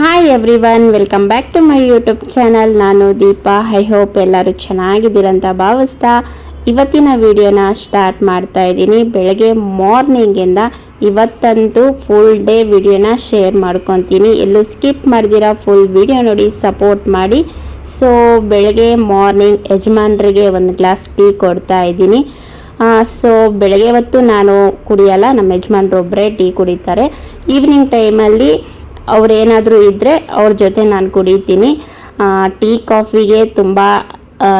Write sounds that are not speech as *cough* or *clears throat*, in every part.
Hi everyone welcome back to my YouTube channel ನಾನು Deepa. I hope ಎಲ್ಲರೂ ಚೆನ್ನಾಗಿದ್ದೀರಂತ ಭಾವಿಸ್ತಾ ಇವತ್ತಿನ ವಿಡಿಯೋನ ಸ್ಟಾರ್ಟ್ ಮಾಡ್ತಾ ಇದ್ದೀನಿ. ಬೆಳಗ್ಗೆ ಮಾರ್ನಿಂಗಿಂದ ಇವತ್ತಂತೂ ಫುಲ್ ಡೇ ವಿಡಿಯೋನ ಶೇರ್ ಮಾಡ್ಕೊತೀನಿ. ಎಲ್ಲೂ ಸ್ಕಿಪ್ ಮಾಡಿದಿರ ಫುಲ್ ವಿಡಿಯೋ ನೋಡಿ ಸಪೋರ್ಟ್ ಮಾಡಿ. ಸೊ ಬೆಳಗ್ಗೆ ಮಾರ್ನಿಂಗ್ ಯಜಮಾನ್ರಿಗೆ ಒಂದು ಗ್ಲಾಸ್ ಟೀ ಕೊಡ್ತಾ ಇದ್ದೀನಿ. ಸೊ ಬೆಳಗ್ಗೆ ಹೊತ್ತು ನಾನು ಕುಡಿಯಲ್ಲ, ನಮ್ಮ ಯಜಮಾನ್ರು ಒಬ್ಬರೇ ಟೀ ಕುಡಿತಾರೆ. ಈವ್ನಿಂಗ್ ಟೈಮಲ್ಲಿ ಅವ್ರೇನಾದರೂ ಇದ್ದರೆ ಅವ್ರ ಜೊತೆ ನಾನು ಕುಡಿತೀನಿ. ಟೀ, ಕಾಫಿಗೆ ತುಂಬ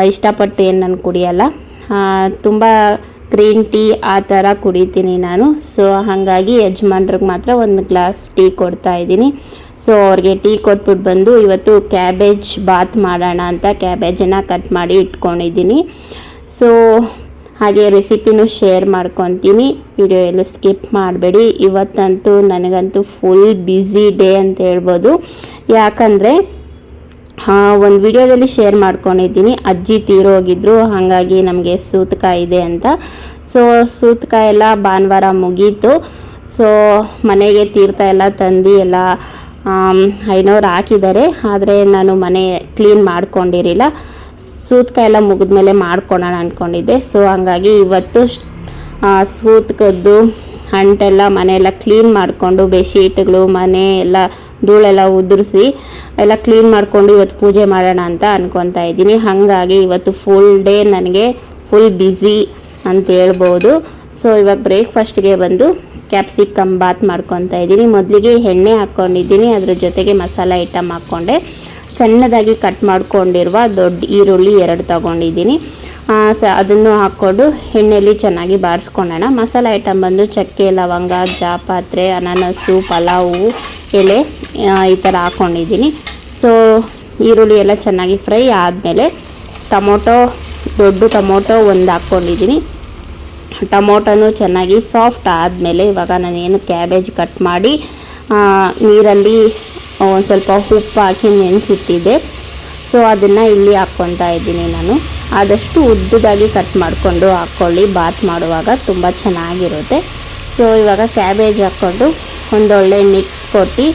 ಇಷ್ಟಪಟ್ಟು ಏನು ನಾನು ಕುಡಿಯಲ್ಲ. ತುಂಬ ಗ್ರೀನ್ ಟೀ ಆ ಥರ ಕುಡಿತೀನಿ ನಾನು. ಸೊ, ಹಾಗಾಗಿ ಯಜಮಾನ್ರಿಗೆ ಮಾತ್ರ ಒಂದು ಗ್ಲಾಸ್ ಟೀ ಕೊಡ್ತಾ ಇದ್ದೀನಿ. ಸೊ, ಅವ್ರಿಗೆ ಟೀ ಕೊಟ್ಬಿಟ್ಟು ಬಂದು ಇವತ್ತು ಕ್ಯಾಬೇಜ್ ಬಾತ್ ಮಾಡೋಣ ಅಂತ ಕ್ಯಾಬೇಜನ್ನು ಕಟ್ ಮಾಡಿ ಇಟ್ಕೊಂಡಿದ್ದೀನಿ. ಸೊ ಹಾಗೆ ರೆಸಿಪಿನೂ ಶೇರ್ ಮಾಡ್ಕೊತೀನಿ. ವಿಡಿಯೋ ಎಲ್ಲೂ ಸ್ಕಿಪ್ ಮಾಡಬೇಡಿ. ಇವತ್ತಂತೂ ನನಗಂತೂ ಫುಲ್ ಬ್ಯುಸಿ ಡೇ ಅಂತ ಹೇಳ್ಬೋದು. ಯಾಕಂದರೆ ಒಂದು ವಿಡಿಯೋದಲ್ಲಿ ಶೇರ್ ಮಾಡ್ಕೊಂಡಿದ್ದೀನಿ. ಅಜ್ಜಿ ತೀರೋಗಿದ್ರು ಹಾಗಾಗಿ ನಮಗೆ ಸೂತಕ ಇದೆ ಅಂತ. ಸೊ ಸೂತಕ ಎಲ್ಲ ಭಾನುವಾರ ಮುಗೀತು. ಸೊ ಮನೆಗೆ ತೀರ್ಥ ಎಲ್ಲ ತಂದು ಎಲ್ಲ ಐನೋರ್ ಹಾಕಿದ್ದಾರೆ. ಆದರೆ ನಾನು ಮನೆ ಕ್ಲೀನ್ ಮಾಡ್ಕೊಂಡಿರಲಿಲ್ಲ. ಸೂತಕ ಎಲ್ಲ ಮುಗಿದ್ಮೇಲೆ ಮಾಡ್ಕೊಳೋಣ ಅಂದ್ಕೊಂಡಿದ್ದೆ ಸೊ ಹಂಗಾಗಿ ಇವತ್ತು ಸೂತ್ಕದ್ದು ಅಂಟೆಲ್ಲ ಮನೆಯೆಲ್ಲ ಕ್ಲೀನ್ ಮಾಡಿಕೊಂಡು ಬೆಡ್ಶೀಟ್ಗಳು, ಮನೆ ಎಲ್ಲ ಧೂಳೆಲ್ಲ ಉದುರಿಸಿ ಎಲ್ಲ ಕ್ಲೀನ್ ಮಾಡಿಕೊಂಡು ಇವತ್ತು ಪೂಜೆ ಮಾಡೋಣ ಅಂತ ಅಂದ್ಕೊತಾ ಇದ್ದೀನಿ. ಹಾಗಾಗಿ ಇವತ್ತು ಫುಲ್ ಡೇ ನನಗೆ ಫುಲ್ ಬ್ಯುಸಿ ಅಂತ ಹೇಳ್ಬೋದು. ಸೊ ಇವಾಗ ಬ್ರೇಕ್ಫಾಸ್ಟ್ಗೆ ಬಂದು ಕ್ಯಾಪ್ಸಿಕಮ್ ಬಾತ್ ಮಾಡ್ಕೊತಾ ಇದ್ದೀನಿ. ಮೊದಲಿಗೆ ಎಣ್ಣೆ ಹಾಕ್ಕೊಂಡಿದ್ದೀನಿ ಅದ್ರ ಜೊತೆಗೆ ಮಸಾಲೆ ಐಟಮ್ ಹಾಕ್ಕೊಂಡೆ ಸಣ್ಣದಾಗಿ ಕಟ್ ಮಾಡ್ಕೊಂಡಿರುವ ದೊಡ್ಡ ಈರುಳ್ಳಿ ಎರಡು ತಗೊಂಡಿದ್ದೀನಿ. ಸ, ಅದನ್ನು ಹಾಕ್ಕೊಂಡು ಎಣ್ಣೆಯಲ್ಲಿ ಚೆನ್ನಾಗಿ ಬಾರಿಸ್ಕೊಂಡೋಣ. ಮಸಾಲೆ ಐಟಮ್ ಬಂದು ಚಕ್ಕೆ, ಲವಂಗ, ಜಾಪಾತ್ರೆ, ಅನಾನಸು, ಪಲಾವು, ಎಲೆ ಈ ಥರ ಹಾಕ್ಕೊಂಡಿದ್ದೀನಿ ಸೊ, ಈರುಳ್ಳಿ ಎಲ್ಲ ಚೆನ್ನಾಗಿ ಫ್ರೈ ಆದಮೇಲೆ ಟೊಮೊಟೊ, ದೊಡ್ಡ ಟೊಮೊಟೊ ಒಂದು ಹಾಕ್ಕೊಂಡಿದ್ದೀನಿ. ಟೊಮೊಟೊನು ಚೆನ್ನಾಗಿ ಸಾಫ್ಟ್ ಆದಮೇಲೆ ಇವಾಗ ನಾನೇನು ಕ್ಯಾಬೇಜ್ ಕಟ್ ಮಾಡಿ ನೀರಲ್ಲಿ ಒಂದು ಸ್ವಲ್ಪ ಉಪ್ಪು ಹಾಕಿ ನೆನೆಸಿಟ್ಟಿದ್ದೆ ಸೊ ಅದನ್ನು ಇಲ್ಲಿ ಹಾಕ್ಕೊತಾ ಇದ್ದೀನಿ ನಾನು. ಆದಷ್ಟು ಉದ್ದದಾಗಿ ಕಟ್ ಮಾಡಿಕೊಂಡು ಹಾಕ್ಕೊಳ್ಳಿ ಬಾತ್ ಮಾಡುವಾಗ ತುಂಬ ಚೆನ್ನಾಗಿರುತ್ತೆ. ಸೊ ಇವಾಗ ಕ್ಯಾಬೇಜ್ ಹಾಕ್ಕೊಂಡು ಒಂದೊಳ್ಳೆ ಮಿಕ್ಸ್ ಕೊಟ್ಟು,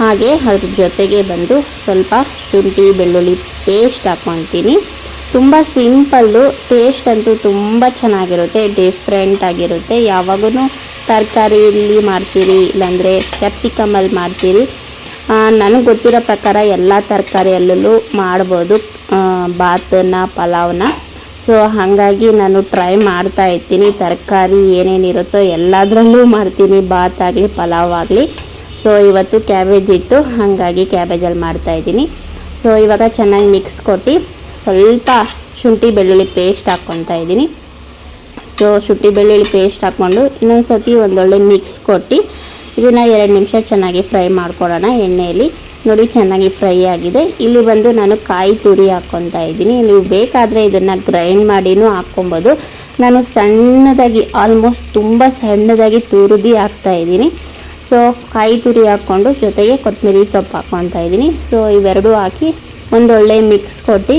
ಹಾಗೆ ಅದ್ರ ಜೊತೆಗೆ ಬಂದು ಸ್ವಲ್ಪ ಶುಂಠಿ, ಬೆಳ್ಳುಳ್ಳಿ ಪೇಸ್ಟ್ ಹಾಕ್ಕೊತೀನಿ. ತುಂಬ ಸಿಂಪಲ್ಲು ಟೇಸ್ಟ್ ಅಂತೂ ತುಂಬ ಚೆನ್ನಾಗಿರುತ್ತೆ. ಡಿಫ್ರೆಂಟ್ ಆಗಿರುತ್ತೆ. ಯಾವಾಗೂ ತರಕಾರಿಯಲ್ಲಿ ಮಾಡ್ತೀರಿ, ಇಲ್ಲಾಂದರೆ ಕ್ಯಾಪ್ಸಿಕಮಲ್ಲಿ ಮಾಡ್ತೀರಿ ನನಗೆ ಗೊತ್ತಿರೋ ಪ್ರಕಾರ ಎಲ್ಲ ತರಕಾರಿಯಲ್ಲೂ ಮಾಡ್ಬೋದು ಭಾತನ್ನ, ಪಲಾವ್ನ. ಸೊ ಹಾಗಾಗಿ ನಾನು ಟ್ರೈ ಮಾಡ್ತಾ ಇರ್ತೀನಿ. ತರಕಾರಿ ಏನೇನಿರುತ್ತೋ ಎಲ್ಲದರಲ್ಲೂ ಮಾಡ್ತೀನಿ. ಬಾತ್ ಆಗಲಿ, ಪಲಾವ್ ಆಗಲಿ. ಸೊ ಇವತ್ತು ಕ್ಯಾಬೇಜ್ ಇತ್ತು. ಹಾಗಾಗಿ ಕ್ಯಾಬೇಜಲ್ಲಿ ಮಾಡ್ತಾ ಇದ್ದೀನಿ. ಸೊ ಇವಾಗ ಚೆನ್ನಾಗಿ ಮಿಕ್ಸ್ ಕೊಟ್ಟು ಸ್ವಲ್ಪ ಶುಂಠಿ ಬೆಳ್ಳುಳ್ಳಿ ಪೇಸ್ಟ್ ಹಾಕ್ಕೊತಾ ಇದ್ದೀನಿ. ಸೊ ಶುಂಠಿ ಬೆಳ್ಳುಳ್ಳಿ ಪೇಸ್ಟ್ ಹಾಕ್ಕೊಂಡು ಇನ್ನೊಂದು ಸತಿ ಒಂದೊಳ್ಳೆ ಮಿಕ್ಸ್ ಕೊಟ್ಟು ಇದನ್ನು ಎರಡು ನಿಮಿಷ ಚೆನ್ನಾಗಿ ಫ್ರೈ ಮಾಡ್ಕೊಳ್ಳೋಣ. ಎಣ್ಣೆಯಲ್ಲಿ ನೋಡಿ ಚೆನ್ನಾಗಿ ಫ್ರೈ ಆಗಿದೆ. ಇಲ್ಲಿ ಬಂದು ನಾನು ಕಾಯಿ ತುರಿ ಹಾಕ್ಕೊತಾ ಇದ್ದೀನಿ. ನೀವು ಬೇಕಾದರೆ ಇದನ್ನು ಗ್ರೈಂಡ್ ಮಾಡಿನೂ ಹಾಕ್ಕೊಬೋದು. ನಾನು ಸಣ್ಣದಾಗಿ ಆಲ್ಮೋಸ್ಟ್ ತುಂಬ ಸಣ್ಣದಾಗಿ ತುರಿದು ಹಾಕ್ತಾ ಇದ್ದೀನಿ. ಸೊ ಕಾಯಿ ತುರಿ ಹಾಕ್ಕೊಂಡು ಜೊತೆಗೆ ಕೊತ್ತಂಬರಿ ಸೊಪ್ಪು ಹಾಕ್ಕೊತಾ ಇದ್ದೀನಿ. ಸೊ ಇವೆರಡೂ ಹಾಕಿ ಒಂದೊಳ್ಳೆ ಮಿಕ್ಸ್ ಕೊಟ್ಟು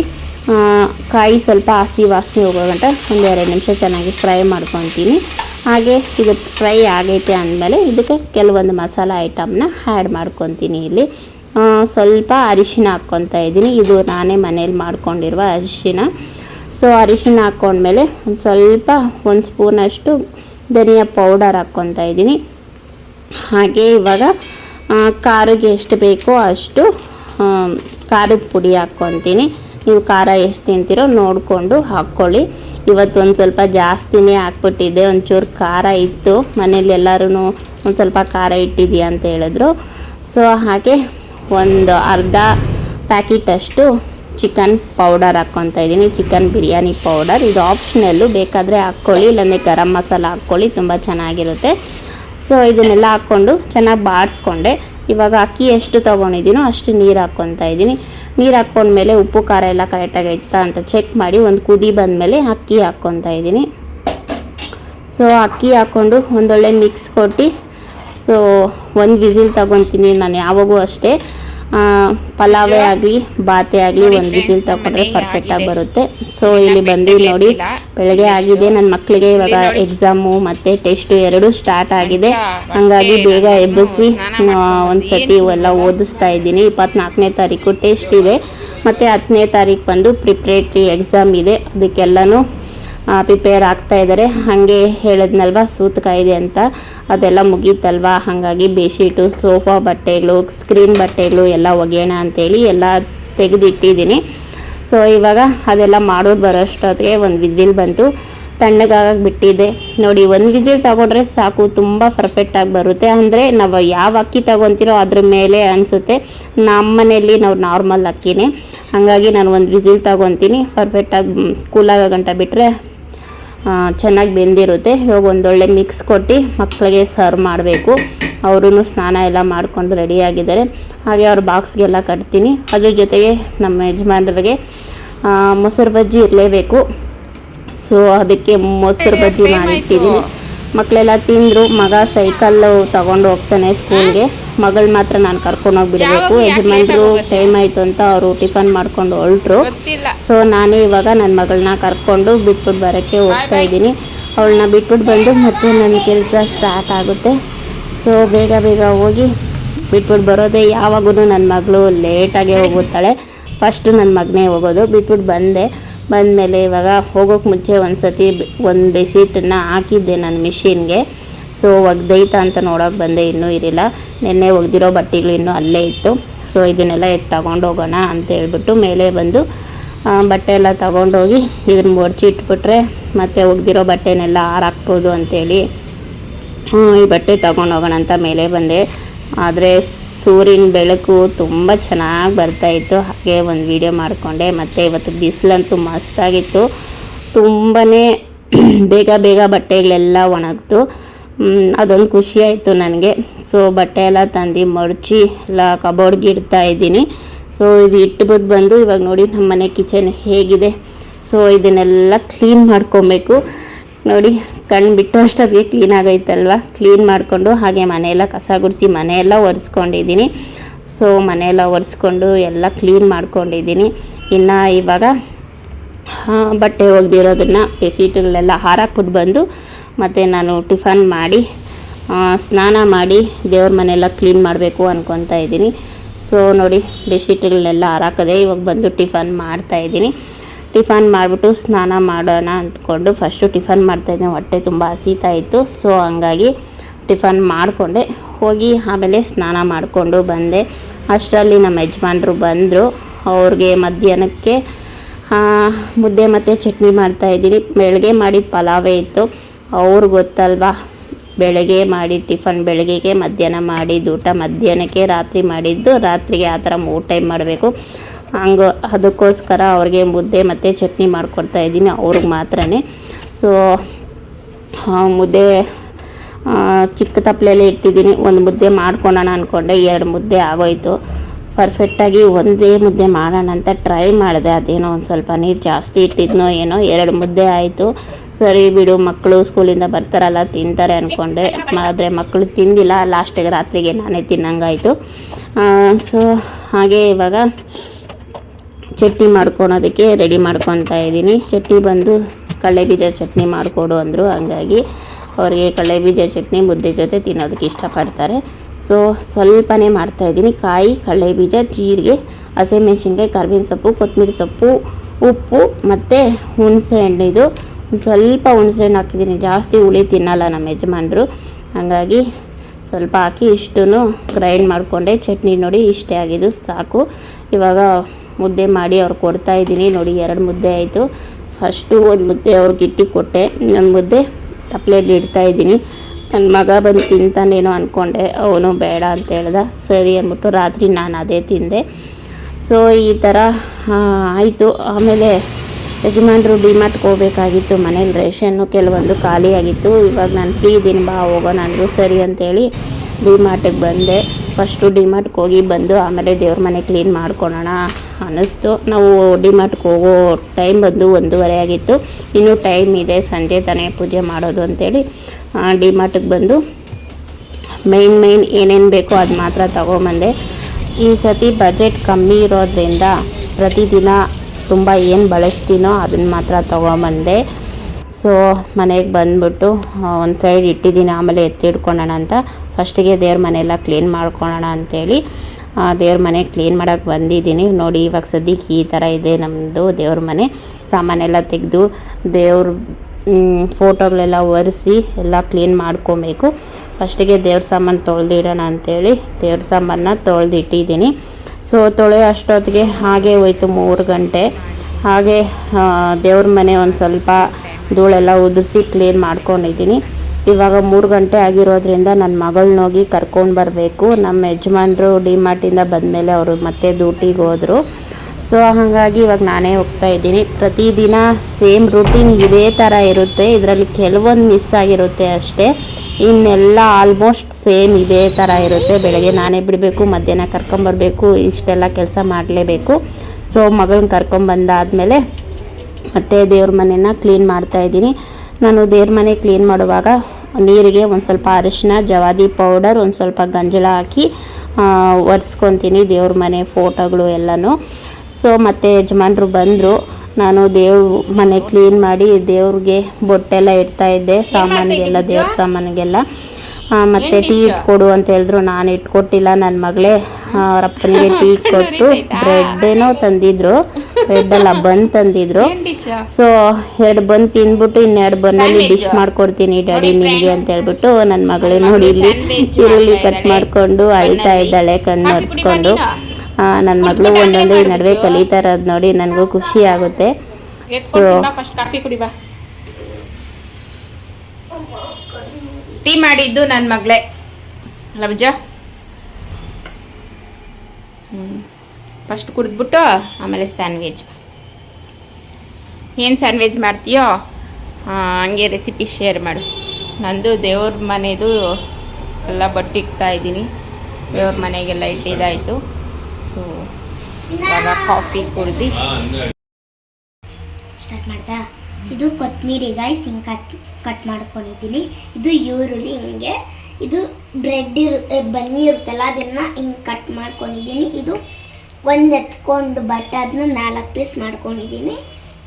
ಕಾಯಿ ಸ್ವಲ್ಪ ಹಸಿ ವಾಸನೆ ಹೋಗೋ ಗಂಟ ಒಂದು ಎರಡು ನಿಮಿಷ ಚೆನ್ನಾಗಿ ಫ್ರೈ ಮಾಡ್ಕೊತೀನಿ. ಹಾಗೆ ಇದು ಫ್ರೈ ಆಗೈತೆ ಅಂದಮೇಲೆ ಇದಕ್ಕೆ ಕೆಲವೊಂದು ಮಸಾಲ ಐಟಮ್ನ ಆ್ಯಡ್ ಮಾಡ್ಕೊತೀನಿ ಇಲ್ಲಿ. ಸ್ವಲ್ಪ ಅರಿಶಿನ ಹಾಕ್ಕೊತಾ ಇದ್ದೀನಿ. ಇದು ನಾನೇ ಮನೇಲಿ ಮಾಡ್ಕೊಂಡಿರುವ ಅರಿಶಿನ. ಸೊ, ಅರಿಶಿನ ಹಾಕ್ಕೊಂಡ್ಮೇಲೆ ಒಂದು ಸ್ವಲ್ಪ, ಒಂದು ಸ್ಪೂನಷ್ಟು ಧನಿಯಾ ಪೌಡರ್ ಹಾಕ್ಕೊತಾ ಇದ್ದೀನಿ. ಹಾಗೆ ಇವಾಗ ಖಾರಿಗೆ ಎಷ್ಟು ಬೇಕೋ ಅಷ್ಟು ಖಾರದ ಪುಡಿ ಹಾಕ್ಕೊತೀನಿ. ನೀವು ಖಾರ ಎಷ್ಟು ತಿಂತೀರೋ ನೋಡಿಕೊಂಡು ಹಾಕ್ಕೊಳ್ಳಿ. ಇವತ್ತೊಂದು ಸ್ವಲ್ಪ ಜಾಸ್ತಿನೇ ಹಾಕ್ಬಿಟ್ಟಿದ್ದೆ. ಒಂಚೂರು ಖಾರ ಇತ್ತು. ಮನೇಲಿ ಎಲ್ಲರೂ ಒಂದು ಸ್ವಲ್ಪ ಖಾರ ಇಟ್ಟಿದ್ದೀಯ ಅಂತ ಹೇಳಿದ್ರು. ಸೊ ಹಾಗೆ ಒಂದು ಅರ್ಧ ಪ್ಯಾಕೆಟಷ್ಟು ಚಿಕನ್ ಪೌಡರ್ ಹಾಕ್ಕೊತಾ ಇದ್ದೀನಿ. Chicken biryani powder. ಇದು ಆಪ್ಷನಲ್ಲು. ಬೇಕಾದರೆ ಹಾಕ್ಕೊಳ್ಳಿ. ಇಲ್ಲಾಂದರೆ ಗರಂ ಮಸಾಲ ಹಾಕ್ಕೊಳ್ಳಿ. ತುಂಬ ಚೆನ್ನಾಗಿರುತ್ತೆ. ಸೊ ಇದನ್ನೆಲ್ಲ ಹಾಕ್ಕೊಂಡು ಚೆನ್ನಾಗಿ ಬಾಡಿಸ್ಕೊಂಡೆ ಇವಾಗ ಅಕ್ಕಿ ಎಷ್ಟು ತೊಗೊಂಡಿದ್ದೀನೋ ಅಷ್ಟು ನೀರು ಹಾಕ್ಕೊತಾ ಇದ್ದೀನಿ. ನೀರು ಹಾಕ್ಕೊಂಡ್ಮೇಲೆ ಉಪ್ಪು, ಖಾರ ಎಲ್ಲ ಕರೆಕ್ಟಾಗಿ ಐತಾ ಅಂತ ಚೆಕ್ ಮಾಡಿ ಒಂದು ಕುದಿ ಬಂದ ಮೇಲೆ ಅಕ್ಕಿ ಹಾಕ್ಕೊತಾ ಇದ್ದೀನಿ. ಸೊ ಅಕ್ಕಿ ಹಾಕ್ಕೊಂಡು ಒಂದೊಳ್ಳೆ ಮಿಕ್ಸ್ ಕೊಟ್ಟು ಸೊ ಒಂದು ವಿಸಿಲ್ ತಗೊತೀನಿ ನಾನು ಯಾವಾಗೂ ಅಷ್ಟೇ. ಪಲಾವೇ ಆಗಲಿ ಬಾತೆ ಆಗಲಿ ಒಂದು ವಿಸಿಲ್ ತಗೊಂಡ್ರೆ ಪರ್ಫೆಕ್ಟಾಗಿ ಬರುತ್ತೆ. ಸೊ ಇಲ್ಲಿ ಬಂದು ನೋಡಿ ಬೆಳಗ್ಗೆ ಆಗಿದೆ ನನ್ನ ಮಕ್ಕಳಿಗೆ ಇವಾಗ ಎಕ್ಸಾಮು ಮತ್ತು ಟೆಸ್ಟು ಎರಡೂ ಸ್ಟಾರ್ಟ್ ಆಗಿದೆ. ಹಂಗಾಗಿ ಬೇಗ ಎಬ್ಬಿಸಿ ಒಂದು ಸತಿ ಇವೆಲ್ಲ ಓದಿಸ್ತಾ ಇದ್ದೀನಿ. ಇಪ್ಪತ್ನಾಲ್ಕನೇ ತಾರೀಕು ಟೆಸ್ಟ್ ಇದೆ. ಮತ್ತು ಹತ್ತನೇ ತಾರೀಕು ಬಂದು ಪ್ರಿಪ್ರೇಟ್ರಿ ಎಕ್ಸಾಮ್ ಇದೆ. ಅದಕ್ಕೆಲ್ಲನೂ ಪ್ರಿಪೇರ್ ಆಗ್ತಾ ಇದ್ದಾರೆ ಹಾಗೆ ಹೇಳಿದ್ನಲ್ವ ಸೂತಕ ಕಾಯಿದೆ ಅಂತ. ಅದೆಲ್ಲ ಮುಗೀತಲ್ವಾ? ಹಾಗಾಗಿ ಬೆಡ್ಶೀಟು ಸೋಫಾ ಬಟ್ಟೆಗಳು ಸ್ಕ್ರೀನ್ ಬಟ್ಟೆಗಳು ಎಲ್ಲ ಒಗೆಯೋಣ ಅಂತೇಳಿ ಎಲ್ಲ ತೆಗೆದಿಟ್ಟಿದ್ದೀನಿ. ಸೊ ಇವಾಗ ಅದೆಲ್ಲ ಮಾಡೋದು ಬರೋಷ್ಟೊತ್ತಿಗೆ ಒಂದು ವಿಸಿಲ್ ಬಂತು. ತಣ್ಣಗಾಗಕ್ಕೆ ಬಿಟ್ಟಿದ್ದೆ ನೋಡಿ, ಒಂದು ವಿಸಿಲ್ ತಗೊಂಡ್ರೆ ಸಾಕು, ತುಂಬ ಪರ್ಫೆಕ್ಟಾಗಿ ಬರುತ್ತೆ. ಅಂದರೆ ನಾವು ಯಾವ ಅಕ್ಕಿ ತಗೊತೀರೋ ಅದ್ರ ಮೇಲೆ ಅನಿಸುತ್ತೆ. ನಮ್ಮ ಮನೆಯಲ್ಲಿ ನಾವು ನಾರ್ಮಲ್ ಅಕ್ಕಿನೇ. ಹಾಗಾಗಿ ನಾನು ಒಂದು ವಿಸಿಲ್ ತಗೊತೀನಿ. ಪರ್ಫೆಕ್ಟಾಗಿ ಕೂಲಾಗೋ ಗಂಟ ಬಿಟ್ಟರೆ ಚೆನ್ನಾಗಿ ಬೆಂದಿರುತ್ತೆ. ಇವಾಗ ಒಂದೊಳ್ಳೆ ಮಿಕ್ಸ್ ಕೊಟ್ಟು ಮಕ್ಕಳಿಗೆ ಸರ್ವ್ ಮಾಡಬೇಕು. ಅವರು ಸ್ನಾನ ಎಲ್ಲ ಮಾಡಿಕೊಂಡು ರೆಡಿಯಾಗಿದ್ದಾರೆ ಹಾಗೆ ಅವ್ರ ಬಾಕ್ಸ್ಗೆಲ್ಲ ಕಟ್ತೀನಿ. ಅದ್ರ ಜೊತೆಗೆ ನಮ್ಮ ಯಜಮಾನರಿಗೆ ಮೊಸರು ಬಜ್ಜಿ ಇರಲೇಬೇಕು. ಸೊ ಅದಕ್ಕೆ ಮೊಸರು ಬಜ್ಜಿ ಮಾಡಿಟ್ಟಿದ್ದೀನಿ ಮಕ್ಕಳೆಲ್ಲ ತಿಂದರು ಮಗ ಸೈಕಲ್ಲು ತಗೊಂಡು ಹೋಗ್ತಾನೆ ಸ್ಕೂಲ್ಗೆ ಮಗಳು ಮಾತ್ರ ನಾನು ಕರ್ಕೊಂಡು ಹೋಗ್ಬಿಡ್ಬೇಕು ಯಜಮಾನ್ರು ಟೈಮ್ ಆಯಿತು ಅಂತ ಅವರು ಟಿಫನ್ ಮಾಡ್ಕೊಂಡು ಹೊರಟ್ರು ಸೊ ನಾನೇ ಇವಾಗ ನನ್ನ ಮಗಳನ್ನ ಕರ್ಕೊಂಡು ಬಿಟ್ಬಿಟ್ಟು ಬರೋಕ್ಕೆ ಹೋಗ್ತಾ ಇದ್ದೀನಿ. ಅವಳನ್ನ ಬಿಟ್ಬಿಟ್ಟು ಬಂದು ಮತ್ತೆ ನನ್ನ ಕೆಲಸ ಸ್ಟಾರ್ಟ್ ಆಗುತ್ತೆ. ಸೊ ಬೇಗ ಬೇಗ ಹೋಗಿ ಬಿಟ್ಬಿಟ್ಟು ಬರೋದೇ ಯಾವಾಗೂ ನನ್ನ ಮಗಳು ಲೇಟಾಗೆ ಹೋಗುತ್ತಾಳೆ. ಫಸ್ಟು ನನ್ನ ಮಗನೇ ಹೋಗೋದು. ಬಿಟ್ಬಿಟ್ಟು ಬಂದೆ. ಬಂದಮೇಲೆ ಇವಾಗ ಹೋಗೋಕ್ಕೆ ಮುಂಚೆ ಒಂದು ಸತಿ ಒಂದು ಬೆಡ್ಶೀಟನ್ನು ಹಾಕಿದ್ದೆ ನನ್ನ ಮಿಷಿನ್ಗೆ ಸೊ ಒಗ್ದೈತಾ ಅಂತ ನೋಡೋಕೆ ಬಂದೆ, ಇನ್ನೂ ಇರಿಲ್ಲ ನಿನ್ನೆ ಒಗ್ದಿರೋ ಬಟ್ಟೆಗಳು ಇನ್ನೂ ಅಲ್ಲೇ ಇತ್ತು. ಸೊ ಇದನ್ನೆಲ್ಲ ಎತ್ತು ತಗೊಂಡು ಹೋಗೋಣ ಅಂತ ಹೇಳ್ಬಿಟ್ಟು ಮೇಲೆ ಬಂದು ಬಟ್ಟೆ ಎಲ್ಲ ತಗೊಂಡೋಗಿ ಇದನ್ನ ಮೊಡ್ಚಿ ಇಟ್ಬಿಟ್ರೆ ಮತ್ತೆ ಒಗ್ದಿರೋ ಬಟ್ಟೆನೆಲ್ಲ ಹಾರಾಕ್ಬೋದು ಅಂತೇಳಿ ಹ್ಞೂ ಈ ಬಟ್ಟೆ ಹೋಗೋಣ ಅಂತ ಮೇಲೆ ಬಂದೆ. ಆದರೆ ಸೂರ್ಯನ ಬೆಳಕು ತುಂಬ ಚೆನ್ನಾಗಿ ಬರ್ತಾಯಿತ್ತು ಹಾಗೆ ಒಂದು ವಿಡಿಯೋ ಮಾಡಿಕೊಂಡೆ. ಮತ್ತು ಇವತ್ತು ಬಿಸಿಲಂತೂ ಮಸ್ತಾಗಿತ್ತು. ತುಂಬಾ *clears throat* ಬೇಗ ಬೇಗ ಬಟ್ಟೆಗಳೆಲ್ಲ ಒಣಗ್ತು. ಅದೊಂದು ಖುಷಿ ಆಯಿತು ನನಗೆ. ಸೊ ಬಟ್ಟೆ ಎಲ್ಲ ತಂದು ಮಡಚಿ ಎಲ್ಲ ಕಬೋರ್ಡ್ಗೆ ಇಡ್ತಾ ಇದ್ದೀನಿ. ಸೊ ಇದು ಇಟ್ಬಿಟ್ಟು ಬಂದು ಇವಾಗ ನೋಡಿ ನಮ್ಮ ಮನೆ ಕಿಚನ್ ಹೇಗಿದೆ. ಸೊ ಇದನ್ನೆಲ್ಲ ಕ್ಲೀನ್ ಮಾಡ್ಕೊಬೇಕು. ನೋಡಿ, ಕಣ್ಣು ಬಿಟ್ಟು ಅಷ್ಟೊತ್ತಿಗೆ ಕ್ಲೀನ್ ಆಗೈತಲ್ವ? ಕ್ಲೀನ್ ಮಾಡಿಕೊಂಡು ಹಾಗೆ ಮನೆಯೆಲ್ಲ ಕಸ ಗುಡಿಸಿ ಮನೆಯೆಲ್ಲ ಒರೆಸ್ಕೊಂಡಿದ್ದೀನಿ. ಸೊ ಮನೆಯೆಲ್ಲ ಒರೆಸ್ಕೊಂಡು ಎಲ್ಲ ಕ್ಲೀನ್ ಮಾಡ್ಕೊಂಡಿದ್ದೀನಿ. ಇನ್ನು ಇವಾಗ ಬಟ್ಟೆ ಒಗ್ದಿರೋದನ್ನು ಬೆಡ್ಶೀಟ್ಗಳೆಲ್ಲ ಹಾರಾಕ್ಬಿಟ್ಟು ಬಂದು ಮತ್ತು ನಾನು ಟಿಫನ್ ಮಾಡಿ ಸ್ನಾನ ಮಾಡಿ ದೇವ್ರ ಮನೆಯೆಲ್ಲ ಕ್ಲೀನ್ ಮಾಡಬೇಕು ಅಂದ್ಕೊತಾ ಇದ್ದೀನಿ. ಸೊ ನೋಡಿ, ಬೆಡ್ಶೀಟ್ಗಳನ್ನೆಲ್ಲ ಹಾರಾಕದೆ ಇವಾಗ ಬಂದು ಟಿಫನ್ ಮಾಡ್ತಾ ಇದ್ದೀನಿ. ಟಿಫನ್ ಮಾಡಿಬಿಟ್ಟು ಸ್ನಾನ ಮಾಡೋಣ ಅಂದ್ಕೊಂಡು ಫಸ್ಟು ಟಿಫನ್ ಮಾಡ್ತಾಯಿದ್ದೆ ಹೊಟ್ಟೆ ತುಂಬ ಹಸಿತಾ ಇತ್ತು. ಸೊ ಹಂಗಾಗಿ ಟಿಫನ್ ಮಾಡಿಕೊಂಡೆ. ಹೋಗಿ ಆಮೇಲೆ ಸ್ನಾನ ಮಾಡಿಕೊಂಡು ಬಂದೆ. ಅಷ್ಟರಲ್ಲಿ ನಮ್ಮ ಯಜಮಾನ್ರು ಬಂದರು. ಅವ್ರಿಗೆ ಮಧ್ಯಾಹ್ನಕ್ಕೆ ಮುದ್ದೆ ಮತ್ತು ಚಟ್ನಿ ಮಾಡ್ತಾಯಿದ್ದೀನಿ ಬೆಳಗ್ಗೆ ಮಾಡಿದ ಪಲಾವೇ ಇತ್ತು. ಅವ್ರಿಗೆ ಗೊತ್ತಲ್ವಾ? ಬೆಳಗ್ಗೆ ಮಾಡಿ, ಟಿಫನ್ ಬೆಳಗ್ಗೆಗೆ ಮಧ್ಯಾಹ್ನ ಮಾಡಿದ್ದು ಊಟ ಮಧ್ಯಾಹ್ನಕ್ಕೆ ರಾತ್ರಿ ಮಾಡಿದ್ದು, ರಾತ್ರಿಗೆ ಆ ಥರ ಮೂರು ಟೈಮ್ ಮಾಡಬೇಕು. ಹಂಗೆ ಅದಕ್ಕೋಸ್ಕರ ಅವ್ರಿಗೆ ಮುದ್ದೆ ಮತ್ತು ಚಟ್ನಿ ಮಾಡಿಕೊಡ್ತಾ ಇದ್ದೀನಿ ಅವ್ರಿಗೆ ಮಾತ್ರ ಸೊ ಮುದ್ದೆ ಚಿಕ್ಕ ತಪ್ಪಲೆಯಲ್ಲಿ ಇಟ್ಟಿದ್ದೀನಿ. ಒಂದು ಮುದ್ದೆ ಮಾಡ್ಕೊಳೋಣ ಅಂದ್ಕೊಂಡೆ ಎರಡು ಮುದ್ದೆ ಆಗೋಯ್ತು. ಪರ್ಫೆಕ್ಟಾಗಿ ಒಂದೇ ಮುದ್ದೆ ಮಾಡೋಣ ಅಂತ ಟ್ರೈ ಮಾಡಿದೆ. ಅದೇನೋ ಒಂದು ಸ್ವಲ್ಪ ನೀರು ಜಾಸ್ತಿ ಇಟ್ಟಿದ್ನೋ ಏನೋ ಎರಡು ಮುದ್ದೆ ಆಯಿತು. ಸರಿ ಬಿಡು ಮಕ್ಕಳು ಸ್ಕೂಲಿಂದ ಬರ್ತಾರಲ್ಲ, ತಿಂತಾರೆ ಅಂದ್ಕೊಂಡೆ ಆದರೆ ಮಕ್ಕಳು ತಿಂದಿಲ್ಲ ಲಾಸ್ಟಿಗೆ ರಾತ್ರಿಗೆ ನಾನೇ ತಿನ್ನಂಗಾಯಿತು. ಸೊ ಹಾಗೆ ಇವಾಗ ಚಟ್ನಿ ಮಾಡ್ಕೊಳೋದಕ್ಕೆ ರೆಡಿ ಮಾಡ್ಕೊತಾ ಇದ್ದೀನಿ. ಚಟ್ನಿ ಬಂದು ಕಳೆ ಬೀಜ ಚಟ್ನಿ ಮಾಡಿಕೊಡು ಅಂದರು. ಹಂಗಾಗಿ ಅವರಿಗೆ ಕಳೆ ಬೀಜ ಚಟ್ನಿ ಮುದ್ದೆ ಜೊತೆ ತಿನ್ನೋದಕ್ಕೆ ಇಷ್ಟಪಡ್ತಾರೆ. ಸೊ ಸ್ವಲ್ಪನೇ ಮಾಡ್ತಾಯಿದ್ದೀನಿ ಕಾಯಿ, ಕಡಲೆ ಬೀಜ, ಜೀರಿಗೆ ಹಸಿಮೆಣ್ಸಿನ್ಕಾಯಿ ಕರ್ಬೇವಿನ ಸೊಪ್ಪು, ಕೊತ್ತಂಬರಿ ಸೊಪ್ಪು, ಉಪ್ಪು ಮತ್ತು ಹುಣಸೆ ಹಣ್ಣು ಇದು. ಸ್ವಲ್ಪ ಹುಣಸೆ ಹಣ್ಣು ಹಾಕಿದ್ದೀನಿ. ಜಾಸ್ತಿ ಹುಳಿ ತಿನ್ನಲ್ಲ ನಮ್ಮ ಯಜಮಾನರು. ಹಾಗಾಗಿ ಸ್ವಲ್ಪ ಹಾಕಿ ಇಷ್ಟೂ ಗ್ರೈಂಡ್ ಮಾಡಿಕೊಂಡೆ. ಚಟ್ನಿ ನೋಡಿ ಇಷ್ಟೇ ಆಗಿದ್ದು ಸಾಕು. ಇವಾಗ ಮುದ್ದೆ ಮಾಡಿ ಅವ್ರು ಕೊಡ್ತಾ ಇದ್ದೀನಿ. ನೋಡಿ ಎರಡು ಮುದ್ದೆ ಆಯಿತು. ಫಸ್ಟು ಒಂದು ಮುದ್ದೆ ಅವ್ರಿಗೆ ಇಟ್ಟು ಕೊಟ್ಟೆ. ಇನ್ನೊಂದು ಮುದ್ದೆ ತಪ್ಪಲೆಯಲ್ಲಿ ಇಡ್ತಾ ಇದ್ದೀನಿ. ನನ್ನ ಮಗ ಬಂದು ತಿಂತಾನೇನೋ ಅಂದ್ಕೊಂಡೆ ಅವನು ಬೇಡ ಅಂತ ಹೇಳ್ದ. ಸರಿ ಅಂದ್ಬಿಟ್ಟು ರಾತ್ರಿ ನಾನು ಅದೇ ತಿಂದೆ. ಸೊ ಈ ಥರ ಆಯಿತು. ಆಮೇಲೆ ಯಜಮಾನ್ರು ಡಿಮಾರ್ಟ್ಗೆ ಹೋಗ್ಬೇಕಾಗಿತ್ತು, ಮನೇಲಿ ರೇಷನ್ನು ಕೆಲವೊಂದು ಖಾಲಿಯಾಗಿತ್ತು ಇವಾಗ ನಾನು ಫ್ರೀ ದಿನ ಬಾ ಹೋಗೋಣ ಅಂದರು ಸರಿ ಅಂತೇಳಿ ಡಿಮಾರ್ಟಿಗೆ ಬಂದೆ. ಫಸ್ಟು ಡಿಮಾರ್ಟ್ಗೆ ಹೋಗಿ ಬಂದು ಆಮೇಲೆ ದೇವ್ರ ಮನೆ ಕ್ಲೀನ್ ಮಾಡ್ಕೊಳೋಣ ಅನ್ನಿಸ್ತು. ನಾವು ಡಿಮಾರ್ಟ್ಗೆ ಹೋಗೋ ಟೈಮ್ ಬಂದು ಒಂದೂವರೆ ಆಗಿತ್ತು. ಇನ್ನೂ ಟೈಮ್ ಇದೆ, ಸಂಜೆ ತಾನೇ ಪೂಜೆ ಮಾಡೋದು ಅಂತೇಳಿ ಡಿಮಾರ್ಟಿಗೆ ಬಂದು ಮೈನ್ ಮೈನ್ ಏನೇನು ಬೇಕೋ ಅದು ಮಾತ್ರ ತೊಗೊಂಬಂದೆ. ಈ ಸತಿ ಬಜೆಟ್ ಕಮ್ಮಿ ಇರೋದ್ರಿಂದ ಪ್ರತಿದಿನ ತುಂಬ ಏನು ಬಳಸ್ತೀನೋ ಅದನ್ನು ಮಾತ್ರ ತೊಗೊಂಬಂದೆ. ಸೊ ಮನೆಗೆ ಬಂದ್ಬಿಟ್ಟು ಒಂದು ಸೈಡ್ ಇಟ್ಟಿದ್ದೀನಿ ಆಮೇಲೆ ಎತ್ತಿಡ್ಕೊಳ್ಳೋಣ ಅಂತ. ಫಸ್ಟಿಗೆ ದೇವ್ರ ಮನೆಯೆಲ್ಲ ಕ್ಲೀನ್ ಮಾಡ್ಕೊಳ್ಳೋಣ ಅಂತೇಳಿ ಆ, ದೇವ್ರ ಮನೆ ಕ್ಲೀನ್ ಮಾಡೋಕ್ಕೆ ಬಂದಿದ್ದೀನಿ. ನೋಡಿ ಇವಾಗ ಸದ್ಯಕ್ಕೆ ಈ ಥರ ಇದೆ ನಮ್ಮದು ದೇವ್ರ ಮನೆ. ಸಾಮಾನೆಲ್ಲ ತೆಗೆದು ದೇವ್ರ ಫೋಟೋಗಳೆಲ್ಲ ಒರೆಸಿ ಎಲ್ಲ ಕ್ಲೀನ್ ಮಾಡ್ಕೊಬೇಕು. ಫಸ್ಟಿಗೆ ದೇವ್ರ ಸಾಮಾನು ತೊಳೆದಿಡೋಣ ಅಂಥೇಳಿ ದೇವ್ರ ಸಾಮಾನನ್ನ ತೊಳೆದಿಟ್ಟಿದ್ದೀನಿ. ಸೊ ತೊಳೆ ಅಷ್ಟೊತ್ತಿಗೆ ಹಾಗೆ ಹೋಯ್ತು ಮೂರು ಗಂಟೆ. ಹಾಗೆ ದೇವ್ರ ಮನೆ ಒಂದು ಸ್ವಲ್ಪ ಧೂಳೆಲ್ಲ ಉದುರಿಸಿ ಕ್ಲೀನ್ ಮಾಡ್ಕೊಂಡಿದ್ದೀನಿ. ಇವಾಗ ಮೂರು ಗಂಟೆ ಆಗಿರೋದ್ರಿಂದ ನನ್ನ ಮಗಳನ್ನ ಹೋಗಿ ಕರ್ಕೊಂಡು ಬರಬೇಕು. ನಮ್ಮ ಯಜಮಾನ್ರು ಡಿಮಾರ್ಟಿಂದ ಬಂದಮೇಲೆ ಅವರು ಮತ್ತೆ ಡ್ಯೂಟಿಗೆ ಹೋದರು. ಸೊ, ಹಾಗಾಗಿ ಇವಾಗ ನಾನೇ ಹೋಗ್ತಾ ಇದ್ದೀನಿ. ಪ್ರತಿದಿನ ಸೇಮ್ ರೂಟೀನ್ ಇದೇ ಥರ ಇರುತ್ತೆ. ಇದರಲ್ಲಿ ಕೆಲವೊಂದು ಮಿಸ್ ಆಗಿರುತ್ತೆ ಅಷ್ಟೇ. ಇನ್ನೆಲ್ಲ ಆಲ್ಮೋಸ್ಟ್ ಸೇಮ್ ಇದೇ ಥರ ಇರುತ್ತೆ. ಬೆಳಗ್ಗೆ ನಾನೇ ಬಿಡಬೇಕು, ಮಧ್ಯಾಹ್ನ ಕರ್ಕೊಂಬರಬೇಕು ಇಷ್ಟೆಲ್ಲ ಕೆಲಸ ಮಾಡಲೇಬೇಕು. ಸೊ ಮಗಳನ್ನ ಕರ್ಕೊಂಬಂದಾದಮೇಲೆ ಮತ್ತೆ ದೇವ್ರ ಮನೆನ ಕ್ಲೀನ್ ಮಾಡ್ತಾ ಇದ್ದೀನಿ. ನಾನು ದೇವ್ರ ಮನೆ ಕ್ಲೀನ್ ಮಾಡುವಾಗ ನೀರಿಗೆ ಒಂದು ಸ್ವಲ್ಪ ಅರಿಶಿನ ಜವಾದಿ ಪೌಡರ್ ಒಂದು ಸ್ವಲ್ಪ ಗಂಜಲ ಹಾಕಿ ಒರೆಸ್ಕೊತೀನಿ ದೇವ್ರ ಮನೆ ಫೋಟೋಗಳು ಎಲ್ಲನೂ. ಸೊ ಮತ್ತು ಯಜಮಾನರು ಬಂದರು. ನಾನು ದೇವ್ರ ಮನೆ ಕ್ಲೀನ್ ಮಾಡಿ ದೇವ್ರಿಗೆ ಬೊಟ್ಟೆಲ್ಲ ಇಡ್ತಾ ಇದ್ದೆ ಸಾಮಾನಿಗೆಲ್ಲ ದೇವ್ರ ಸಾಮಾನಿಗೆಲ್ಲ. ಮತ್ತು ಟೀ ಇಟ್ಕೊಡು ಅಂತ ಹೇಳಿದ್ರು ನಾನು ಇಟ್ಕೊಟ್ಟಿಲ್ಲ ನನ್ನ ಮಗಳೇ. ಅವರಪ್ಪನಿಗೆ ಟೀ *laughs* ಕೊಟ್ಟು ಬ್ರೆಡ್ಡೇನೋ ತಂದಿದ್ರು. ಬ್ರೆಡ್ ಅಲ್ಲ ಬನ್ ತಂದಿದ್ರು. ಸೊ ಎರಡು ಬನ್ ತಿಂದ್ಬಿಟ್ಟು ಇನ್ನೆರಡು ಬನ್ನಲ್ಲಿ ಡಿಶ್ ಮಾಡ್ಕೊಡ್ತೀನಿ ಡ್ಯಾಡಿ ನಿಮಗೆ ಅಂತ ಹೇಳ್ಬಿಟ್ಟು ನನ್ನ ಮಗಳೇ ನೋಡಿ ಇಲ್ಲಿ ಈರುಳ್ಳಿ ಕಟ್ ಮಾಡಿಕೊಂಡು ಅಳ್ತಾ ಇದ್ದಾಳೆ ಕಣ್ಣು ಒರೆಸ್ಕೊಂಡು ನನ್ನ ಮಗಳು ಒಂದೊಂದು ಈ ನಡುವೆ ಕಲಿತಾ ಇರೋದು ನೋಡಿ ನನಗೂ ಖುಷಿ ಆಗುತ್ತೆ. ಸೊ ಫಸ್ಟ್ ಕಾಫಿ ಕುಡಿ ಬಾ. ಟೀ ಮಾಡಿದ್ದು ನನ್ನ ಮಗಳೇ. ಲಬ್ಜ ಫಸ್ಟ್ ಕುಡಿದ್ಬಿಟ್ಟು ಆಮೇಲೆ ಸ್ಯಾಂಡ್ವಿಚ್ ಏನು ಸ್ಯಾಂಡ್ವಿಚ್ ಮಾಡ್ತೀಯೋ ಹಂಗೆ ರೆಸಿಪಿ ಶೇರ್ ಮಾಡು. ನಂದು ದೇವ್ರ ಮನೆದು ಎಲ್ಲ ಬಟ್ಟೆ ಇಕ್ತಾ ಇದ್ದೀನಿ. ದೇವ್ರ ಮನೆಗೆಲ್ಲ ಇಟ್ಟಿದ್ದಾಯಿತು. ಇವಾಗ ಕಾಫಿ ಕುಡ್ದು ಸ್ಟಾರ್ಟ್ ಮಾಡ್ತಾ? ಇದು ಕೊತ್ತಂಬರಿ ಗಾಯಿ ಹಿಂಗೆ ಕಟ್ ಕಟ್ ಮಾಡ್ಕೊಂಡಿದ್ದೀನಿ. ಇದು ಈರುಳ್ಳಿ ಹಿಂಗೆ. ಇದು ಬ್ರೆಡ್ ಇರುತ್ತೆ ಬನ್ನಿ ಇರುತ್ತಲ್ಲ ಅದನ್ನು ಹಿಂಗೆ ಕಟ್ ಮಾಡ್ಕೊಂಡಿದ್ದೀನಿ. ಇದು ಒಂದು ಎತ್ಕೊಂಡು ಅದನ್ನ ನಾಲ್ಕು ಪೀಸ್ ಮಾಡ್ಕೊಂಡಿದ್ದೀನಿ.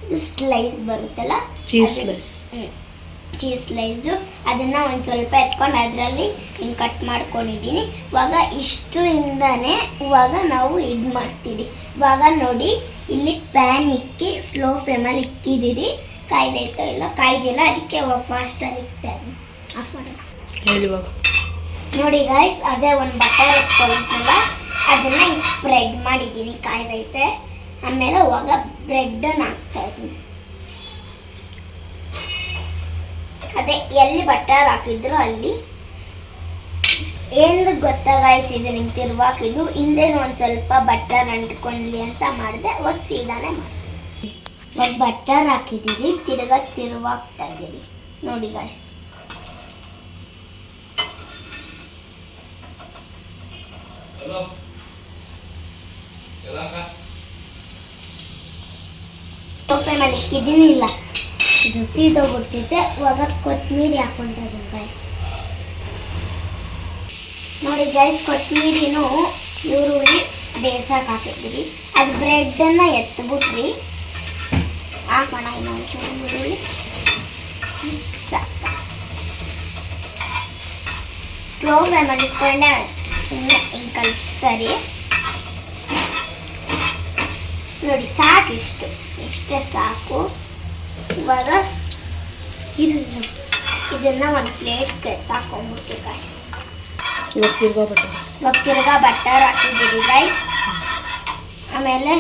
ಇದು ಸ್ಲೈಸ್ ಬರುತ್ತಲ್ಲ? ಚೀಸ್ ಸ್ಲೈಸ್ ಚೀಸ್ ಸ್ಲೈಸು ಅದನ್ನು ಒಂದು ಸ್ವಲ್ಪ ಎತ್ಕೊಂಡು ಅದರಲ್ಲಿ ಹಿಂಗೆ ಕಟ್ ಮಾಡ್ಕೊಂಡಿದ್ದೀನಿ. ಇವಾಗ ಇಷ್ಟರಿಂದನೇ ಇವಾಗ ನಾವು ಇದು ಮಾಡ್ತೀವಿ. ಇವಾಗ ನೋಡಿ ಇಲ್ಲಿ ಪ್ಯಾನ್ ಇಕ್ಕಿ ಸ್ಲೋ ಫ್ಲೇಮಲ್ಲಿ ಇಕ್ಕಿದ್ದೀರಿ. ಕಾಯ್ದೈತೋ ಇಲ್ಲ? ಕಾಯ್ದಿಲ್ಲ ಅದಕ್ಕೆ ಇವಾಗ ಫಾಸ್ಟಾಗಿ ಇಕ್ತೆ ಆಫ್ ಮಾಡೋಣ. ನೋಡಿ ಗಾಯ್ಸ್ ಅದೇ ಒಂದು ಬಟರ್ ಎತ್ಕೊಳ್ತಲ್ಲ ಅದನ್ನು ಸ್ಪ್ರೆಡ್ ಮಾಡಿದ್ದೀನಿ. ಕಾಯ್ದೈತೆ. ಆಮೇಲೆ ಇವಾಗ ಬ್ರೆಡ್ಡನ್ನು ಹಾಕ್ತಾ ಅದೇ ಎಲ್ಲಿ ಬಟ್ಟೆ ಹಾಕಿದ್ರು ಅಲ್ಲಿ. ಏನು ಗೊತ್ತಾ ಗಾಯ್ಸ್ ಇದು ನಿಂಗೆ ಇದು ಹಿಂದೇನು ಒಂದು ಸ್ವಲ್ಪ ಬಟರ್ ಅಂಟ್ಕೊಂಡ್ಲಿ ಅಂತ ಮಾಡಿದೆ ಇವಾಗ ಸೀದಾನೆ ಇವಾಗ ಬಟರ್ ಹಾಕಿದ್ದೀರಿ ತಿರ್ಗಾ ತಿರುವಾಗ್ತಾ ಇದ್ದೀರಿ. ನೋಡಿ ಗಾಯ್ಸ್ ಫ್ಲೇಮಲ್ಲಿ ಇಕ್ಕಿದ್ದೀನಿ ಇಲ್ಲ. ಇದು ಸೀದೋಗ್ಬಿಡ್ತೈತೆ ಇವಾಗ ಕೊತ್ತಂಬರಿ ಹಾಕೊಂತ ಇದ್ದೀನಿ ಗೈಸ್ ನೋಡಿ ಗೈಸ್ ಕೊತ್ತಂಬರಿನೂ ಈರುಳ್ಳಿ ಬೇಯಿಸಕ್ಕೆ ಹಾಕಿದ್ರಿ ಅದು ಬ್ರೆಡ್ಡನ್ನು ಎತ್ಬಿಟ್ರಿ ಹಾಕೋಣ ಇನ್ನೊಂದು ಚೂರು ಈರುಳ್ಳಿ ಸ್ಲೋ ಫ್ಲೇಮಲ್ಲಿ ಇಟ್ಕೊಂಡೆ ಸುಮ್ಮನೆ ಹಿಂಗೆ ಕಲಿಸ್ತಾರೆ ನೋಡಿ, ಸಾಕು ಇಷ್ಟು. ಇಷ್ಟೇ ಸಾಕು. ಇವಾಗ ಈರುಳ್ಳಿ ಇದನ್ನು ಒಂದು ಪ್ಲೇಟ್ ಹಾಕೊಂಡ್ಬಿಡ್ತೀವಿ ಗೈಸ್ ಇವಾಗ ತಿರ್ಗಾ ಬಟ್ಟೆ. ಇವಾಗ ತಿರ್ಗಾ ಬಟರ್ ಹಾಕಿದ್ದೀವಿ ಗೈಸ್ ಆಮೇಲೆ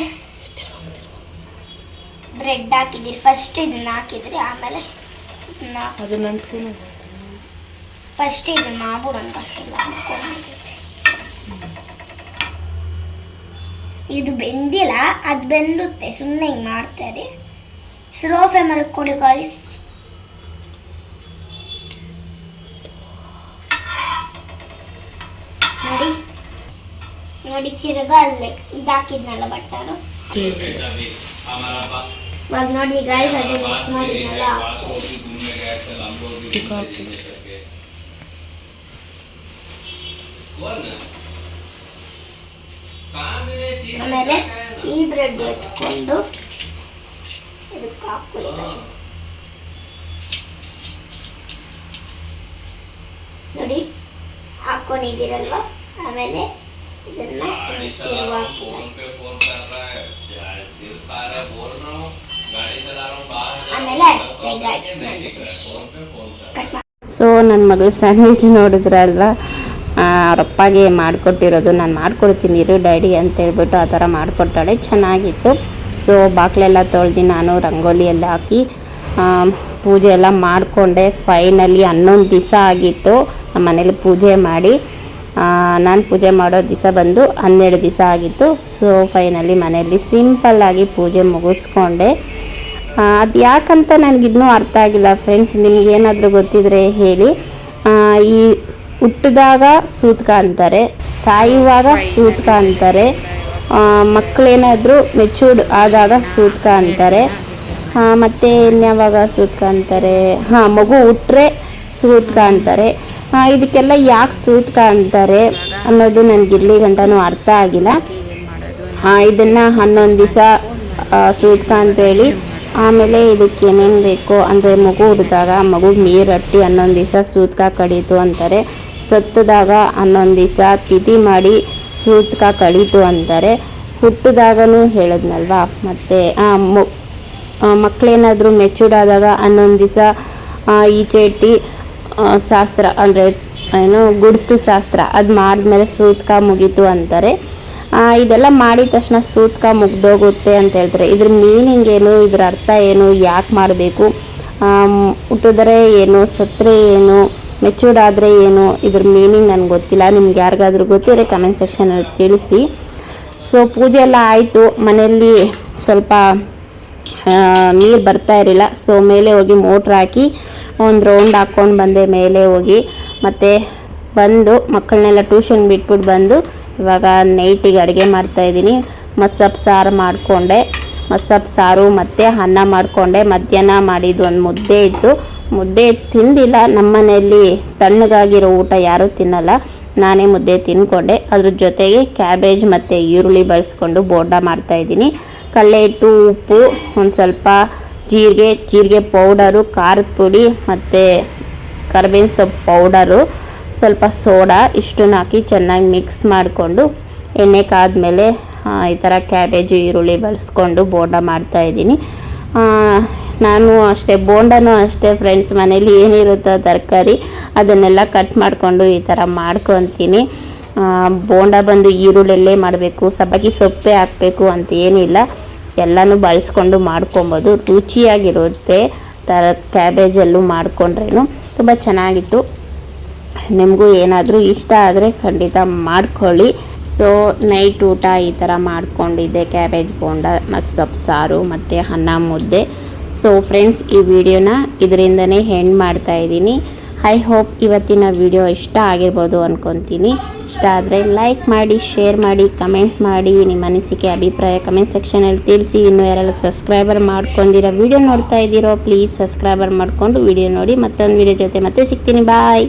ಬ್ರೆಡ್ ಹಾಕಿದ್ದೀರಿ ಫಸ್ಟ್ ಇದನ್ನ ಹಾಕಿದ್ರಿ ಆಮೇಲೆ ಅದನ್ನ ಫಸ್ಟ್ ಇದನ್ನ ಹಾಕೊಂಡ್ಬಿಡ್ತೀವಿ ಇದು ಬೆಂದಿಲ್ಲ ಅದು ಬೆಂದುತ್ತೆ. ಸುಮ್ಮನೆ ಹಿಂಗೆ ಮಾಡ್ತಾರೆ ಸ್ಲೋ ಫ್ಲೇಮಲ್ಲಿ ಕೊಡಿ ಗಾಯ್ಸ್ ನೋಡಿ. ನೋಡಿ, ಚಿರಗ ಅಲ್ಲೇ ಇದಾಕಿದ್ನಲ್ಲ ಬಟ್ಟರು ಇವಾಗ ನೋಡಿ ಗಾಯ್ಸ್ ಅದು ಮಿಕ್ಸ್ ಮಾಡಿದ್ನಲ್ಲ ಆಮೇಲೆ ಈ ಬ್ರೆಡ್ ಎತ್ಕೊಂಡು ಹಾಕೊಳ್ಳಿ guys. ನೋಡಿ ಆಮೇಲೆ ಇದನ್ನ. ಆಮೇಲೆ ಅಷ್ಟೇ ಗಾಯ್ಸ್ ಸೊ ನನ್ನ ಮಗಳು ಸ್ಯಾಂಡ್ವಿಚ್ ನೋಡಿದ್ರಲ್ವ? ಅವ್ರ ಅಪ್ಪಗೆ ಮಾಡಿಕೊಟ್ಟಿರೋದು. ನಾನು ಮಾಡ್ಕೊಡ್ತೀನಿ, ಇರು ಡ್ಯಾಡಿ ಅಂತ ಹೇಳ್ಬಿಟ್ಟು ಆ ಥರ ಮಾಡಿಕೊಟ್ಟಾಳೆ. ಚೆನ್ನಾಗಿತ್ತು. ಸೊ ಬಾಗಿಲೆಲ್ಲ ತೊಳೆದು ನಾನು ರಂಗೋಲಿ ಎಲ್ಲ ಹಾಕಿ ಪೂಜೆ ಎಲ್ಲ ಮಾಡಿಕೊಂಡೆ. ಫೈನಲಿ ಹನ್ನೊಂದು ದಿವಸ ಆಗಿತ್ತು, ನಮ್ಮ ಮನೇಲಿ ಪೂಜೆ ಮಾಡಿ. ನಾನು ಪೂಜೆ ಮಾಡೋ ದಿವಸ ಬಂದು ಹನ್ನೆರಡು ದಿವಸ ಆಗಿತ್ತು. ಸೊ ಫೈನಲಿ ಮನೆಯಲ್ಲಿ ಸಿಂಪಲ್ಲಾಗಿ ಪೂಜೆ ಮುಗಿಸ್ಕೊಂಡೆ. ಅದು ಯಾಕಂತ ನನಗಿನ್ನೂ ಅರ್ಥ ಆಗಿಲ್ಲ ಫ್ರೆಂಡ್ಸ್ ನಿಮ್ಗೆ ಏನಾದರೂ ಗೊತ್ತಿದ್ರೆ ಹೇಳಿ. ಈ ಹುಟ್ಟಿದಾಗ ಸೂತ್ಕ ಅಂತಾರೆ, ಸಾಯುವಾಗ ಸೂತ್ಕ ಅಂತಾರೆ. ಮಕ್ಕಳೇನಾದರೂ ಮೆಚೂರ್ಡ್ ಆದಾಗ ಸೂತ್ಕ ಅಂತಾರೆ. ಮತ್ತು ಇನ್ಯಾವಾಗ ಸೂತ್ಕ ಅಂತಾರೆ? ಹಾಂ, ಮಗು ಹುಟ್ರೆ ಸೂತ್ಕ ಅಂತಾರೆ. ಇದಕ್ಕೆಲ್ಲ ಯಾಕೆ ಸೂತ್ಕ ಅಂತಾರೆ ಅನ್ನೋದು ನನಗೆ ಇಲ್ಲಿ ಗಂಟನೂ ಅರ್ಥ ಆಗಿಲ್ಲ. ಇದನ್ನು ಹನ್ನೊಂದು ದಿವಸ ಸೂತ್ಕ ಅಂತೇಳಿ. ಆಮೇಲೆ ಇದಕ್ಕೆ ಏನೇನು ಬೇಕು, ಅಂದರೆ ಮಗು ಹುಟ್ಟಿದಾಗ ಮಗುಗೆ ನೀರು ಹಟ್ಟಿ ಹನ್ನೊಂದು ದಿವಸ ಸೂತ್ಕ ಕಡೀತು ಅಂತಾರೆ. ಸತ್ತದಾಗ ಹನ್ನೊಂದು ದಿವಸ ತಿಥಿ ಮಾಡಿ ಸೂತ್ಕ ಕಳೀತು ಅಂತಾರೆ ಹುಟ್ಟಿದಾಗನೂ ಹೇಳಿದ್ನಲ್ವಾ? ಮತ್ತು ಮಕ್ಕಳೇನಾದರೂ ಮೆಚೂರ್ಡ್ ಆದಾಗ ಹನ್ನೊಂದು ದಿವಸ ಈ ಚೇಟಿ ಶಾಸ್ತ್ರ ಅಂದರೆ, ಏನು, ಗುಡ್ಸು ಶಾಸ್ತ್ರ ಅದು ಮಾಡಿದ್ಮೇಲೆ ಸೂತ್ಕ ಮುಗೀತು ಅಂತಾರೆ. ಇದೆಲ್ಲ ಮಾಡಿದ ತಕ್ಷಣ ಸೂತ್ಕ ಮುಗ್ದೋಗುತ್ತೆ ಅಂತ ಹೇಳ್ತಾರೆ. ಇದ್ರ ಮೀನಿಂಗ್ ಏನು, ಇದ್ರ ಅರ್ಥ ಏನು, ಯಾಕೆ ಮಾಡಬೇಕು? ಹುಟ್ಟಿದ್ರೆ ಏನು ಸತ್ರೆ ಏನು? ಮೆಚೂರ್ಡ್ ಆದರೆ ಏನು? ಇದ್ರ ಮೀನಿಂಗ್ ನನಗೆ ಗೊತ್ತಿಲ್ಲ. ನಿಮ್ಗೆ ಯಾರಿಗಾದ್ರೂ ಗೊತ್ತಿದ್ರೆ ಕಮೆಂಟ್ ಸೆಕ್ಷನಲ್ಲಿ ತಿಳಿಸಿ. ಸೊ ಪೂಜೆ ಎಲ್ಲ ಆಯಿತು. ಮನೆಯಲ್ಲಿ ಸ್ವಲ್ಪ ನೀರು ಬರ್ತಾ ಇರಲಿಲ್ಲ. ಸೊ ಮೇಲೆ ಹೋಗಿ ಮೋಟ್ರ್ ಹಾಕಿ ಒಂದು ರೌಂಡ್ ಹಾಕ್ಕೊಂಡು ಬಂದೆ ಮೇಲೆ ಹೋಗಿ. ಮತ್ತು ಬಂದು ಮಕ್ಕಳನ್ನೆಲ್ಲ ಟ್ಯೂಷನ್ ಬಿಟ್ಬಿಟ್ಟು ಬಂದು ಇವಾಗ ನೈಟಿಗೆ ಅಡುಗೆ ಮಾಡ್ತಾಯಿದ್ದೀನಿ ಮಸ್ಸಪ್ ಸಾರು ಮಾಡಿಕೊಂಡೆ. ಮಸ್ಸಪ್ ಸಾರು ಮತ್ತು ಅನ್ನ ಮಾಡಿಕೊಂಡೆ. ಮಧ್ಯಾಹ್ನ ಮಾಡಿದ್ದು ಒಂದು ಮುದ್ದೆ ಇತ್ತು. ಮುದ್ದೆ ತಿಂದಿಲ್ಲ ನಮ್ಮ ಮನೆಯಲ್ಲಿ ತಣ್ಣಗಾಗಿರೋ ಊಟ ಯಾರೂ ತಿನ್ನಲ್ಲ. ನಾನೇ ಮುದ್ದೆ ತಿನ್ಕೊಂಡೆ. ಅದ್ರ ಜೊತೆಗೆ ಕ್ಯಾಬೇಜ್ ಮತ್ತು ಈರುಳ್ಳಿ ಬಳಸ್ಕೊಂಡು ಬೋಂಡ ಮಾಡ್ತಾಯಿದ್ದೀನಿ ಕಡಲೆ ಹಿಟ್ಟು, ಉಪ್ಪು, ಒಂದು ಸ್ವಲ್ಪ ಜೀರಿಗೆ ಜೀರಿಗೆ ಪೌಡರು, ಖಾರದ ಪುಡಿ ಮತ್ತು ಕರ್ಬೇವಿನ ಸೊಪ್ಪು ಪೌಡರು, ಸ್ವಲ್ಪ ಸೋಡಾ ಇಷ್ಟನ್ನು ಹಾಕಿ ಚೆನ್ನಾಗಿ ಮಿಕ್ಸ್ ಮಾಡಿಕೊಂಡು ಎಣ್ಣೆ ಕಾದ್ಮೇಲೆ ಈ ಥರ ಕ್ಯಾಬೇಜು, ಈರುಳ್ಳಿ ಬಳಸ್ಕೊಂಡು ಬೋಂಡ ಮಾಡ್ತಾಯಿದ್ದೀನಿ ನಾನು ಅಷ್ಟೇ, ಬೋಂಡನೂ ಅಷ್ಟೇ ಫ್ರೆಂಡ್ಸ್ ಮನೇಲಿ ಏನಿರುತ್ತೋ ತರಕಾರಿ ಅದನ್ನೆಲ್ಲ ಕಟ್ ಮಾಡಿಕೊಂಡು ಈ ಥರ ಮಾಡ್ಕೊತೀನಿ. ಬೋಂಡ ಬಂದು ಈರುಳ್ಳಿಯಲ್ಲೇ ಮಾಡಬೇಕು, ಸಬ್ಬಕ್ಕಿ ಸೊಪ್ಪೆ ಹಾಕಬೇಕು ಅಂತ ಏನಿಲ್ಲ. ಎಲ್ಲನೂ ಬಳಸ್ಕೊಂಡು ಮಾಡ್ಕೊಬೋದು. ರುಚಿಯಾಗಿರುತ್ತೆ. ತರ, ಕ್ಯಾಬೇಜಲ್ಲೂ ಮಾಡಿಕೊಂಡ್ರೇನು ತುಂಬ ಚೆನ್ನಾಗಿತ್ತು. ನಿಮಗೂ ಏನಾದರೂ ಇಷ್ಟ ಆದರೆ ಖಂಡಿತ ಮಾಡ್ಕೊಳ್ಳಿ. ಸೊ ನೈಟ್ ಊಟ ಈ ಥರ ಮಾಡಿಕೊಂಡಿದ್ದೆ. ಕ್ಯಾಬೇಜ್, ಬೋಂಡ ಮತ್ತು ಸೊಪ್ಪು ಸಾರು ಮತ್ತು ಅನ್ನ, ಮುದ್ದೆ. ಸೊ ಫ್ರೆಂಡ್ಸ್ ಈ ವಿಡಿಯೋನ ಇದರಿಂದನೇ ಹೆಂಡ್ ಮಾಡ್ತಾ ಇದ್ದೀನಿ. ಐ ಹೋಪ್ ಇವತ್ತಿನ ವಿಡಿಯೋ ಇಷ್ಟ ಆಗಿರ್ಬೋದು ಅಂದ್ಕೊತೀನಿ ಇಷ್ಟ ಆದರೆ ಲೈಕ್ ಮಾಡಿ ಶೇರ್ ಮಾಡಿ ಕಮೆಂಟ್ ಮಾಡಿ. ನಿಮ್ಮ ಅನಿಸಿಕೆ, ಅಭಿಪ್ರಾಯ ಕಮೆಂಟ್ ಸೆಕ್ಷನಲ್ಲಿ ತಿಳಿಸಿ. ಇನ್ನು ಯಾರೆಲ್ಲ ಸಬ್ಸ್ಕ್ರೈಬರ್ ಮಾಡ್ಕೊಂಡಿರೋ ವಿಡಿಯೋ ನೋಡ್ತಾ ಇದ್ದೀರೋ ಪ್ಲೀಸ್ ಸಬ್ಸ್ಕ್ರೈಬರ್ ಮಾಡಿಕೊಂಡು ವಿಡಿಯೋ ನೋಡಿ. ಮತ್ತೊಂದು ವಿಡಿಯೋ ಜೊತೆ ಮತ್ತೆ ಸಿಗ್ತೀನಿ. ಬಾಯ್